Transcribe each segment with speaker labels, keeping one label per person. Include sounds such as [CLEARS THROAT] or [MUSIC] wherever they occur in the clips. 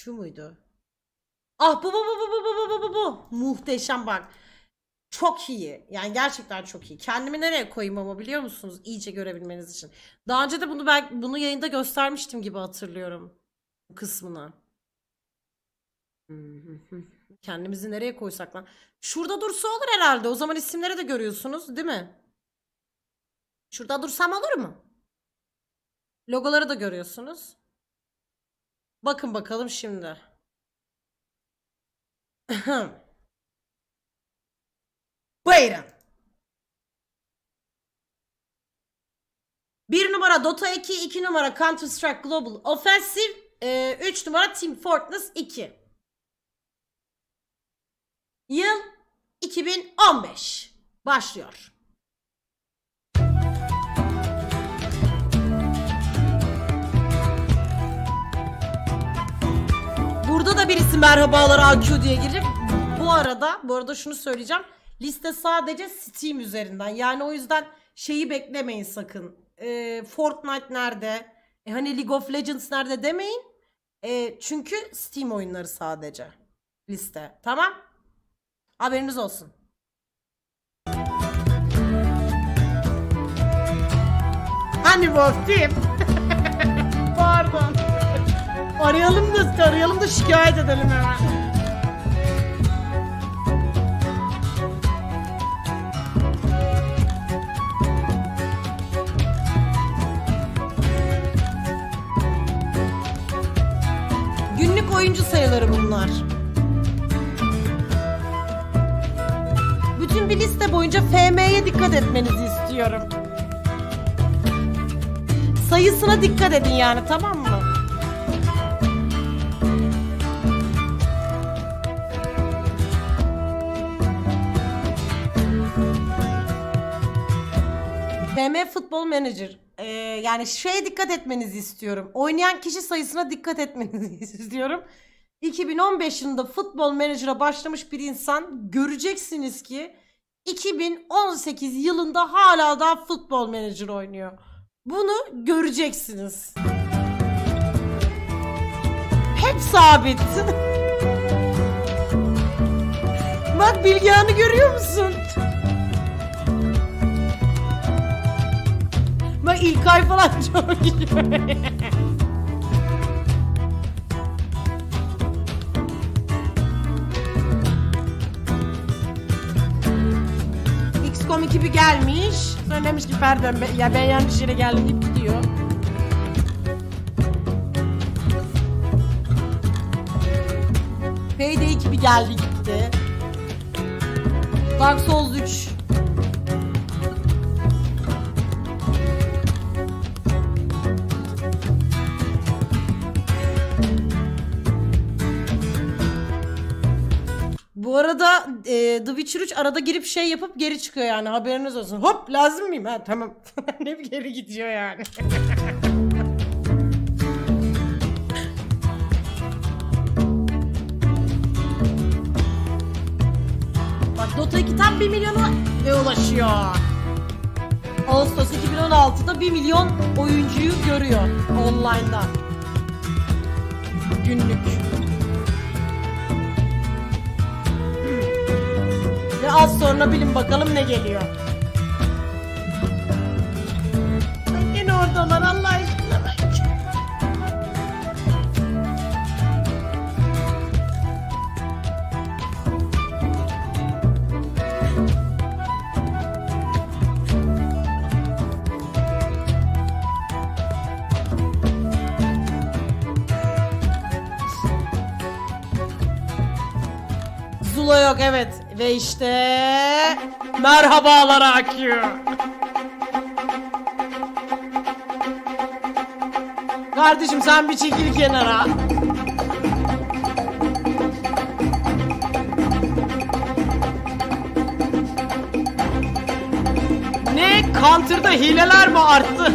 Speaker 1: Şu muydu? Ah bu bu bu bu bu bu bu bu bu bu. Muhteşem bak. Çok iyi. Yani gerçekten çok iyi. Kendimi nereye koyayım ama biliyor musunuz? İyice görebilmeniz için. Daha önce de bunu ben bunu yayında göstermiştim gibi hatırlıyorum. Bu kısmını. [LAUGHS] Kendimizi nereye koysak lan? Şurada dursa olur herhalde. O zaman isimleri de görüyorsunuz, değil mi? Şurada dursam olur mu? Logoları da görüyorsunuz. Bakın bakalım şimdi. [CLEARS THROAT] Buyurun. Bir numara Dota 2, iki numara Counter Strike Global Offensive, e, üç numara Team Fortress 2. Yıl 2015. Başlıyor. Burada da birisi merhabalar AQ diye girecek. Bu arada, bu arada şunu söyleyeceğim. Liste sadece Steam üzerinden. Yani o yüzden şeyi beklemeyin sakın. Ee, Fortnite nerede? E hani League of Legends nerede demeyin. E, çünkü Steam oyunları sadece. Liste. Tamam? Haberiniz olsun. Hani Wolf? [LAUGHS] Pardon. Arayalım da arayalım da şikayet edelim hemen. Günlük oyuncu sayıları bunlar. Bütün bir liste boyunca FM'ye dikkat etmenizi istiyorum. Sayısına dikkat edin yani tamam mı? FM Futbol Manager. Ee, yani şeye dikkat etmenizi istiyorum. Oynayan kişi sayısına dikkat etmenizi [LAUGHS] istiyorum. 2015 yılında Futbol Manager'a başlamış bir insan göreceksiniz ki 2018 yılında hala daha Futbol Manager oynuyor. Bunu göreceksiniz. Hep sabit. [LAUGHS] Bak Bilgehan'ı görüyor musun? İlkay falan [LAUGHS] çok iyi. XCOM 2 bir gelmiş. Sonra ki pardon ben- ya ben yanlış yere geldim deyip gidiyor. Payday 2 bir geldi gitti. Dark Souls 3. The Witcher 3 arada girip şey yapıp geri çıkıyor yani haberiniz olsun. Hop lazım mıyım? Ha tamam. [LAUGHS] Hep geri gidiyor yani. [LAUGHS] Bak Dota 2 tam 1 milyona ve ulaşıyor. Ağustos 2016'da 1 milyon oyuncuyu görüyor online'da. Günlük. Az sonra bilin bakalım ne geliyor. Yine oradalar Allah aşkına bak. Zula yok evet. Ve işte merhabalar akıyor. Kardeşim sen bir çekil kenara. Ne? Counter'da hileler mi arttı?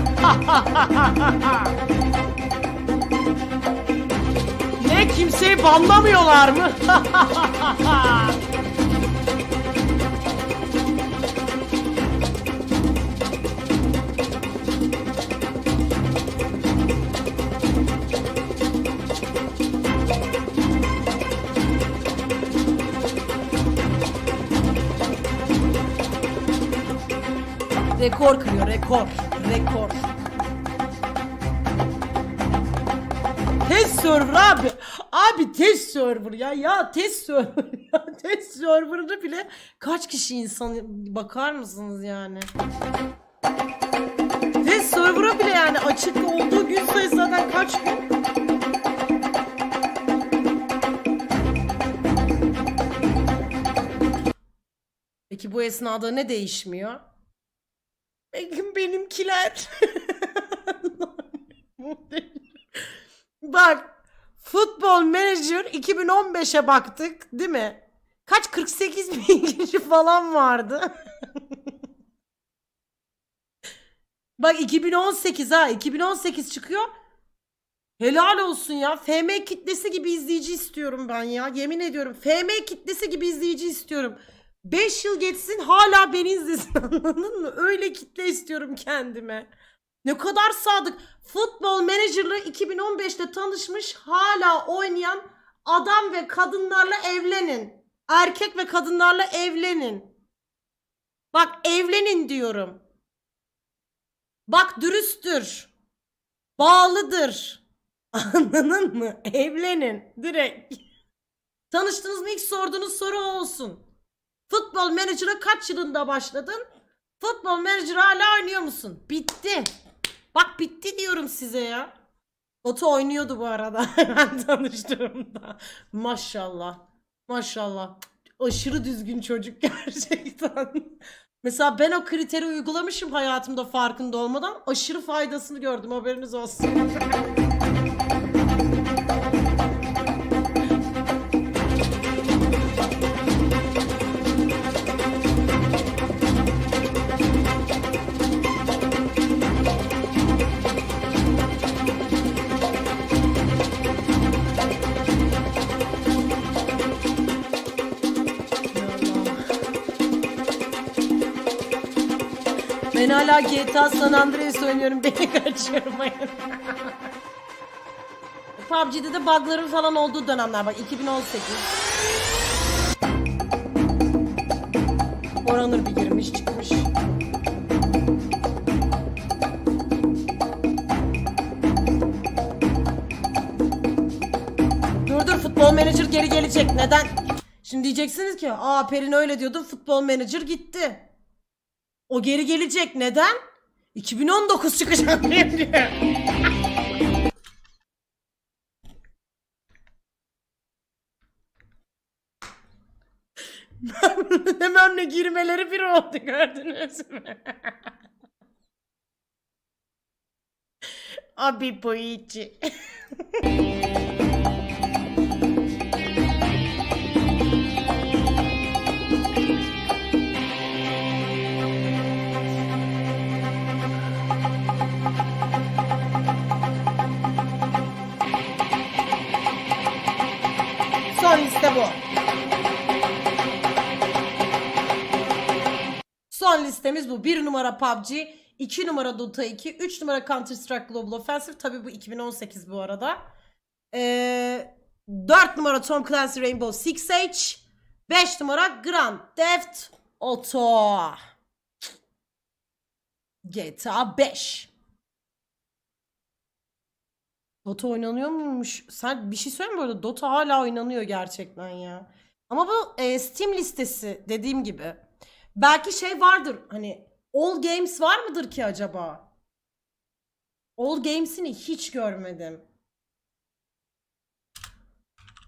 Speaker 1: [LAUGHS] ne? Kimseyi banlamıyorlar mı? [LAUGHS] Rekor kırıyor rekor. Rekor. Test server abi. Abi test server ya. Ya test server [LAUGHS] ya. Test server'da bile kaç kişi insan bakar mısınız yani? Test server'a bile yani açık olduğu gün sayısı zaten kaç gün? Peki bu esnada ne değişmiyor? Peki benimkiler. [LAUGHS] Bak Futbol Manager 2015'e baktık değil mi? Kaç 48 bin kişi falan vardı. [LAUGHS] Bak 2018 ha 2018 çıkıyor. Helal olsun ya. FM kitlesi gibi izleyici istiyorum ben ya. Yemin ediyorum. FM kitlesi gibi izleyici istiyorum. 5 yıl geçsin hala beni izlesin [LAUGHS] anladın mı? Öyle kitle istiyorum kendime. Ne kadar sadık. Futbol menajerle 2015'te tanışmış hala oynayan adam ve kadınlarla evlenin. Erkek ve kadınlarla evlenin. Bak evlenin diyorum. Bak dürüsttür. Bağlıdır. [LAUGHS] Anladın mı? Evlenin. Direkt. Tanıştınız mı ilk sorduğunuz soru olsun. Futbol Manager'a kaç yılında başladın? Futbol Manager hala oynuyor musun? Bitti. Bak bitti diyorum size ya. Batu oynuyordu bu arada. [LAUGHS] ben tanıştığımda. Maşallah. Maşallah. Aşırı düzgün çocuk [LAUGHS] gerçekten. Mesela ben o kriteri uygulamışım hayatımda farkında olmadan. Aşırı faydasını gördüm haberiniz olsun. Ben hala GTA San Andreas oynuyorum. [LAUGHS] Beni kaçırmayın. PUBG'de de bugların falan olduğu dönemler bak 2018. Oranır bir girmiş çıkmış. Dur dur futbol menajer geri gelecek. Neden? Şimdi diyeceksiniz ki aa Perin öyle diyordu futbol menajer gitti. O geri gelecek. Neden? 2019 çıkacak diye [LAUGHS] ne girmeleri bir oldu gördünüz mü? [LAUGHS] Abi bu içi. [LAUGHS] Liste bu. Son listemiz bu. 1 numara PUBG, 2 numara Dota 2, 3 numara Counter Strike Global Offensive. Tabi bu 2018 bu arada. Ee, 4 numara Tom Clancy Rainbow Six Siege. 5 numara Grand Theft Auto. GTA 5. Dota oynanıyor muymuş? Sen bir şey söyleyeyim mi? Dota hala oynanıyor gerçekten ya. Ama bu e, Steam listesi dediğim gibi. Belki şey vardır hani All Games var mıdır ki acaba? All Games'ini hiç görmedim.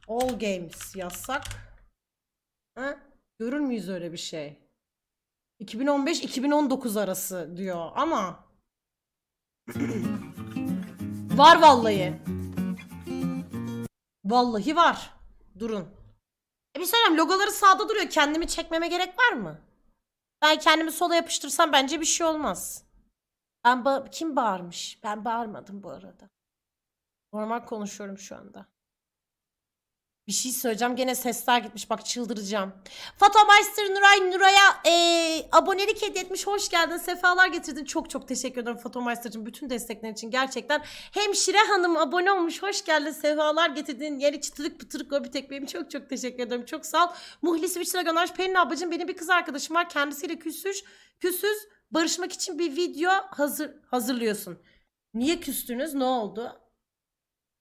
Speaker 1: All Games yazsak. Ha? Görür müyüz öyle bir şey? 2015-2019 arası diyor ama [CLEARS THROAT] Var vallahi. Vallahi var. Durun. E bir söyleyeyim logoları sağda duruyor. Kendimi çekmeme gerek var mı? Ben kendimi sola yapıştırsam bence bir şey olmaz. Ben ba- kim bağırmış? Ben bağırmadım bu arada. Normal konuşuyorum şu anda. Bir şey söyleyeceğim. Gene sesler gitmiş. Bak çıldıracağım. Fatomeister Nuray Nuray'a eee, abonelik hediye etmiş. Hoş geldin. Sefalar getirdin. Çok çok teşekkür ederim Fatomeister'cığım. Bütün desteklerin için gerçekten. Hemşire Hanım abone olmuş. Hoş geldin. Sefalar getirdin. Yeri çıtırık pıtırık o bir tek benim. Çok çok teşekkür ederim. Çok sağ ol. Muhlis Viçlere göndermiş. Pelin ablacığım benim bir kız arkadaşım var. Kendisiyle küsüz. Küsüz. barışmak için bir video hazır hazırlıyorsun. Niye küstünüz? Ne oldu?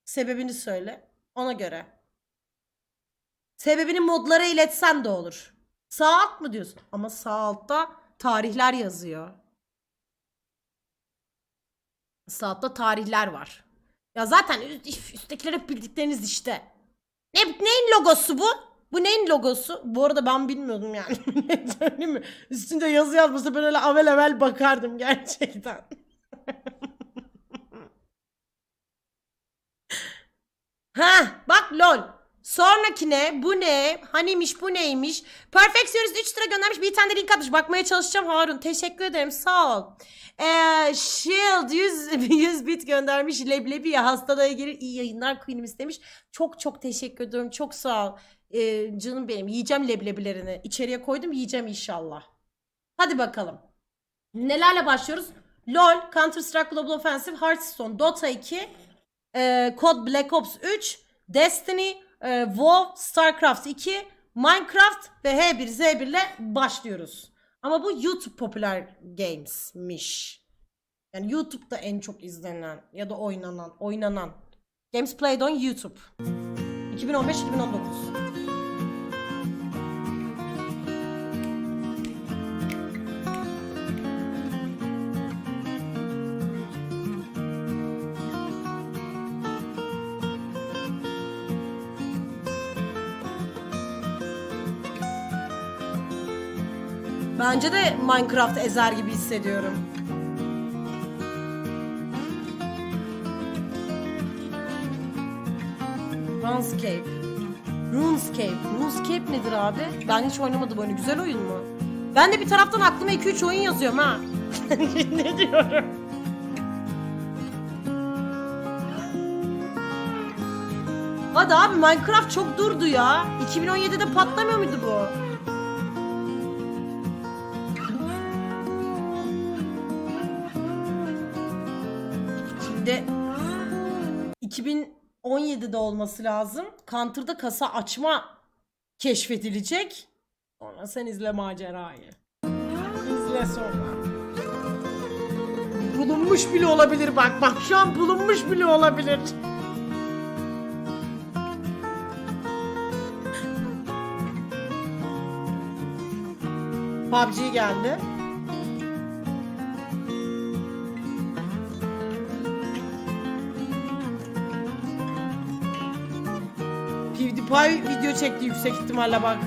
Speaker 1: Sebebini söyle. Ona göre. Sebebini modlara iletsen de olur. Sağ alt mı diyorsun? Ama sağ altta tarihler yazıyor. Sağ altta tarihler var. Ya zaten üst- üsttekiler hep bildikleriniz işte. Ne, neyin logosu bu? Bu neyin logosu? Bu arada ben bilmiyordum yani. [LAUGHS] Söyleyeyim mi? Üstünde yazı yazmasa ben öyle avel avel bakardım gerçekten. [LAUGHS] Ha, bak lol. Sonraki ne? Bu ne? Hanimiş bu neymiş? Perfectionist 3 lira göndermiş. Bir tane de link atmış. Bakmaya çalışacağım Harun. Teşekkür ederim. Sağ ol. Ee, Shield 100, 100 [LAUGHS] bit göndermiş. Leblebi ya hastalaya gelir. İyi yayınlar Queen'im istemiş. Çok çok teşekkür ediyorum. Çok sağ ol. Ee, canım benim. Yiyeceğim leblebilerini. İçeriye koydum. Yiyeceğim inşallah. Hadi bakalım. Nelerle başlıyoruz? LoL, Counter Strike Global Offensive, Hearthstone, Dota 2, e, Code Black Ops 3, Destiny, e, WoW, StarCraft 2, Minecraft ve H1Z1 ile başlıyoruz. Ama bu YouTube Popular Games'miş. Yani YouTube'da en çok izlenen ya da oynanan, oynanan. Games Played on YouTube. 2015-2019. Bence de Minecraft ezer gibi hissediyorum. RuneScape. RuneScape. RuneScape nedir abi? Ben hiç oynamadım oyunu. Güzel oyun mu? Ben de bir taraftan aklıma 2-3 oyun yazıyorum ha. [LAUGHS] ne diyorum? Hadi abi Minecraft çok durdu ya. 2017'de patlamıyor muydu bu? 2017'de olması lazım. Counter'da kasa açma keşfedilecek. Sonra sen izle macerayı. İzle sonra. Bulunmuş bile olabilir bak. Bak şu an bulunmuş bile olabilir. PUBG geldi. PewDiePie video çekti yüksek ihtimalle bak.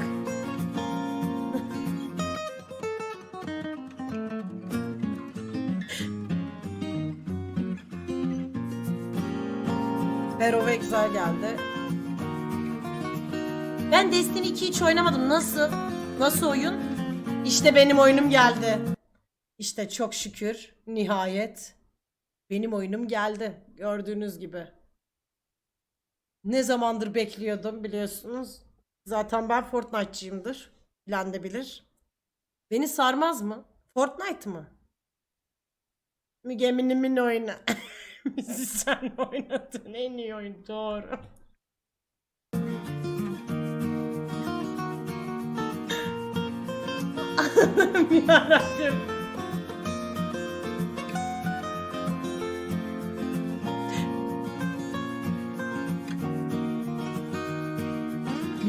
Speaker 1: Hero ve Exile geldi. Ben Destiny 2 hiç oynamadım. Nasıl? Nasıl oyun? İşte benim oyunum geldi. İşte çok şükür nihayet benim oyunum geldi. Gördüğünüz gibi. Ne zamandır bekliyordum biliyorsunuz. Zaten ben Fortnite'cıyımdır. Bilen de bilir. Beni sarmaz mı? Fortnite mı? Müge Minim'in oyunu. [LAUGHS] Sen oynadın en iyi oyun doğru. [LAUGHS] Allah'ım yarabbim.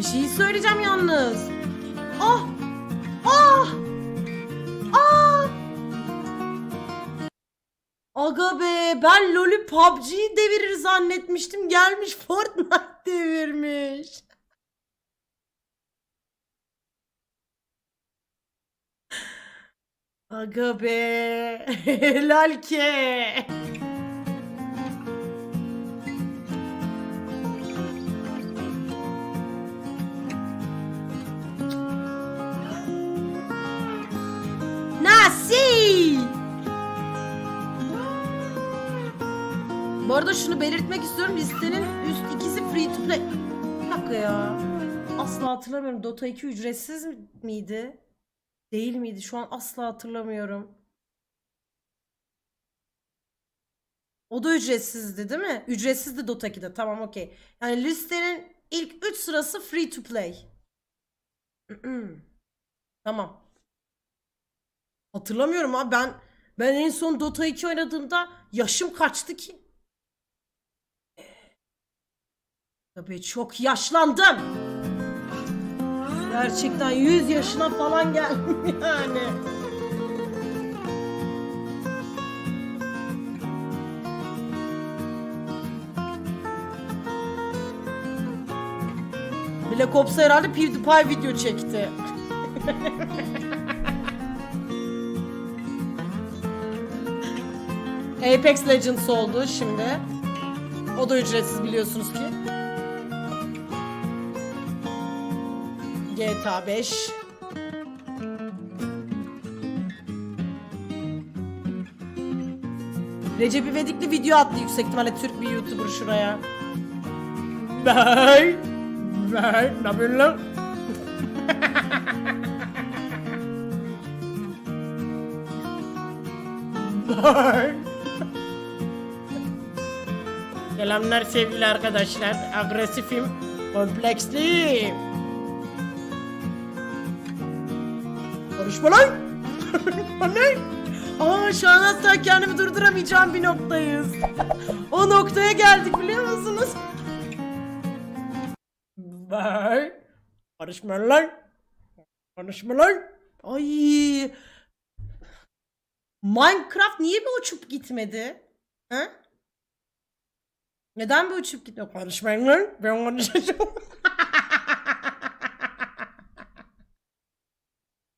Speaker 1: Bir şey söyleyeceğim yalnız. Ah! Ah! Ah! Aga be ben LoL'ü PUBG devirir zannetmiştim. Gelmiş Fortnite [LAUGHS] devirmiş. Aga be [LAUGHS] helal ke. Arada şunu belirtmek istiyorum. Listenin üst ikisi free to play. Bir dakika ya. Asla hatırlamıyorum. Dota 2 ücretsiz miydi? Değil miydi? Şu an asla hatırlamıyorum. O da ücretsizdi değil mi? Ücretsizdi Dota 2'de. Tamam okey. Yani listenin ilk 3 sırası free to play. [CLEARS THROAT] tamam. Hatırlamıyorum abi ben ben en son Dota 2 oynadığımda yaşım kaçtı ki? Tabii çok yaşlandım. Gerçekten 100 yaşına falan geldim [LAUGHS] yani. Black Ops'a herhalde PewDiePie video çekti. [LAUGHS] Apex Legends oldu şimdi. O da ücretsiz biliyorsunuz ki. GTA 5. Recep İvedikli video attı yüksek ihtimalle Türk bir YouTuber şuraya. Bye. Bye. Ne yapıyorsun? Bye. Selamlar sevgili arkadaşlar. Agresifim, kompleksliyim. Konuşma lan! [LAUGHS] Anne! Aa şu an hatta kendimi durduramayacağım bir noktayız. o noktaya geldik biliyor musunuz? Bye. Konuşma lan! Konuşma lan! Ay! Minecraft niye bir uçup gitmedi? Ha? Neden bir uçup gitmiyor? Konuşmayın lan. Ben konuşacağım. [LAUGHS]